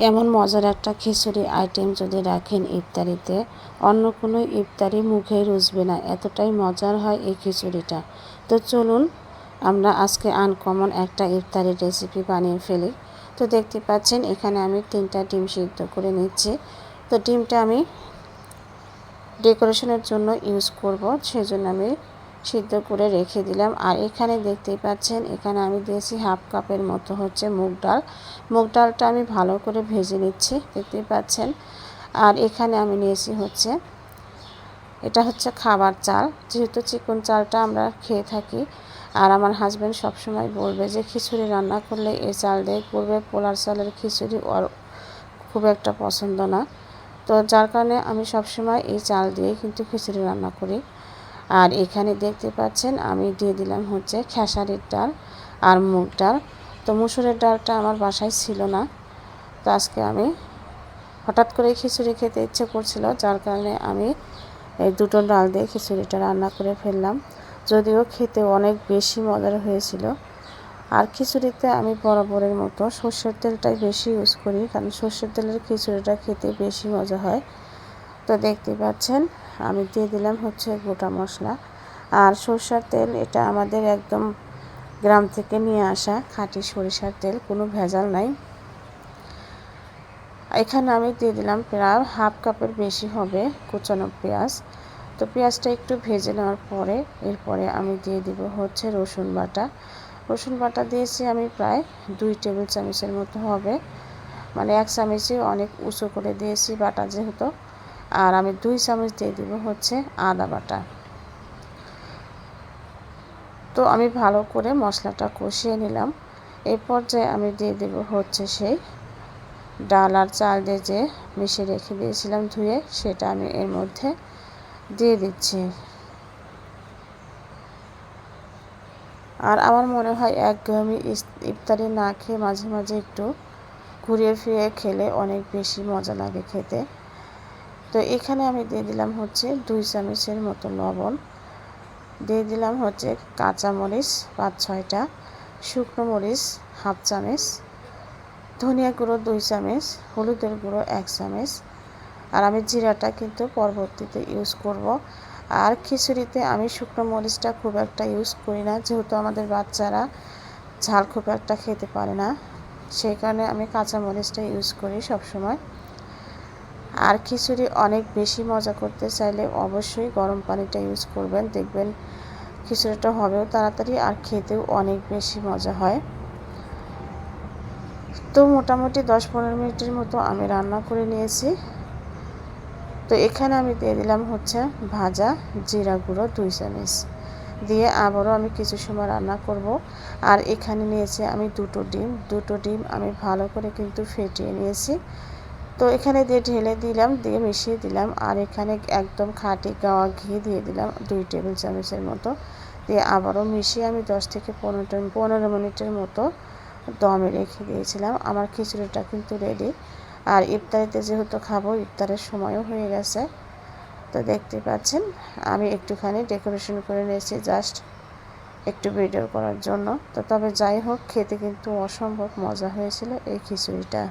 এমন মজার একটা খিচুড়ি আইটেম যদি রাখেন ইফতারিতে, অন্য কোনো ইফতারি মুখে রুজবে না। এতটাই মজার হয় এই খিচুড়িটা। তো চলুন, আমরা আজকে আনকমন একটা ইফতারির রেসিপি বানিয়ে ফেলি। তো দেখতে পাচ্ছেন, এখানে আমি তিনটা ডিম সিদ্ধ করে নিচ্ছি। তো ডিমটা আমি ডেকোরেশনের জন্য ইউজ করব, সেজন্য আমি সিদ্ধ করে রেখে দিলাম। আর এখানে দেখতেই পাচ্ছেন, এখানে আমি দিয়েছি হাফ কাপের মতো হচ্ছে মুগ ডাল। মুগ ডালটা আমি ভালো করে ভেজে নিচ্ছি, দেখতেই পাচ্ছেন। আর এখানে আমি নিয়েছি হচ্ছে, এটা হচ্ছে খাবার চাল। যেহেতু চিকন চালটা আমরা খেয়ে থাকি, আর আমার হাজব্যান্ড সবসময় বলবে যে খিচুড়ি রান্না করলে এই চাল দিয়ে করবে, পোলার চালের খিচুড়ি ওর খুব একটা পছন্দ না। তো যার কারণে আমি সবসময় এই চাল দিয়ে কিন্তু খিচুড়ি রান্না করি। আর এখানে দেখতে পাচ্ছেন, আমি দিয়ে দিলাম হচ্ছে খেসারির ডাল আর মুগ ডাল। তো মুসুরের ডালটা আমার বাসায় ছিল না, তো আজকে আমি হঠাৎ করে খিচুড়ি খেতে ইচ্ছে করছিল, যার কারণে আমি এই দুটো ডাল দিয়ে খিচুড়িটা রান্না করে ফেললাম। যদিও খেতে অনেক বেশি মজার হয়েছিল। আর খিচুড়িতে আমি বরাবরের মতো সর্ষের তেলটাই বেশি ইউজ করি, কারণ সর্ষের তেলের খিচুড়িটা খেতে বেশি মজা হয়। তো দেখতে পাচ্ছেন আমি দিয়ে দিলাম হচ্ছে গোটা মশলা। আর সরষার তেল, এটা আমাদের একদম গ্রাম থেকে নিয়ে আসা খাঁটি সরিষার তেল, কোনো ভেজাল নাই। এখানে আমি দিয়ে দিলাম প্রায় হাফ কাপের বেশি হবে কুচানো পেঁয়াজ। তো পেঁয়াজটা একটু ভেজে নেওয়ার পরে, এরপরে আমি দিয়ে দিব হচ্ছে রসুন বাটা। রসুন বাটা দিয়েছি আমি প্রায় দুই টেবিল চামচের মতো হবে। মানে এক চামচে অনেক উঁচু করে দিয়েছি বাটা যেহেতু। আর আমি দুই চামচ দিয়ে দিব হচ্ছে আদা বাটা। তো আমি ভালো করে মশলাটা কষিয়ে নিলাম। এই পর্যায়ে আমি দিয়ে দেব হচ্ছে সেই ডাল আর চাল দিয়ে যে মিশিয়ে রেখে দিয়েছিলাম ধুয়ে, সেটা আমি এর মধ্যে দিয়ে দিচ্ছি। আর আমার মনে হয় এক একঘেয়েমি ইফতারি না খেয়ে মাঝে মাঝে একটু ঘুরিয়ে ফিরিয়ে খেলে অনেক বেশি মজা লাগে খেতে। তো এখানে আমি দিয়ে দিলাম হচ্ছে দুই চামচের মতো লবণ। দিয়ে দিলাম হচ্ছে কাঁচা মরিচ পাঁচ ছয়টা, শুকনো মরিচ হাফ চামচ, ধনিয়া গুঁড়ো দুই চামচ, হলুদের গুঁড়ো এক চামচ। আর আমি জিরাটা কিন্তু পরবর্তীতে ইউজ করব। আর খিচুড়িতে আমি শুকনো মরিচটা খুব একটা ইউজ করি না, যেহেতু আমাদের বাচ্চারা ঝাল খুব একটা খেতে পারে না। সেই কারণে আমি কাঁচা মরিচটা ইউজ করি সবসময়। আর খিচুড়ি অনেক বেশি মজা করতে চাইলে অবশ্যই গরম পানিটা ইউজ করবেন। দেখবেন খিচুড়িটা হবেও তাড়াতাড়ি আর খেতেও অনেক বেশি মজা হয়। তো মোটামুটি দশ পনেরো মিনিটের মতো আমি রান্না করে নিয়েছি। তো এখানে আমি দিয়ে দিলাম হচ্ছে ভাজা জিরা গুঁড়ো দুই চামচ। দিয়ে আবারও আমি কিছু সময় রান্না করব। আর এখানে নিয়েছি আমি দুটো ডিম। দুটো ডিম আমি ভালো করে কিন্তু ফেটিয়ে নিয়েছি। তো এখানে দিয়ে ঢেলে দিলাম, দিয়ে মিশিয়ে দিলাম। আর এখানে একদম খাঁটি গাওয়া ঘি দিয়ে দিলাম, দুই টেবিল চামচের মতো। দিয়ে আবারও মিশিয়ে আমি দশ থেকে পনেরো পনেরো মিনিটের মতো দমে রেখে দিয়েছিলাম। আমার খিচুড়িটা কিন্তু রেডি আর ইফতারিতে যেহেতু খাব, ইফতারের সময়ও হয়ে গেছে। তো দেখতে পাচ্ছেন, আমি একটুখানি ডেকোরেশন করে নিয়েছি জাস্ট একটু ভিডিও করার জন্য। তো তবে যাই হোক, খেতে কিন্তু অসম্ভব মজা হয়েছিল এই খিচুড়িটা।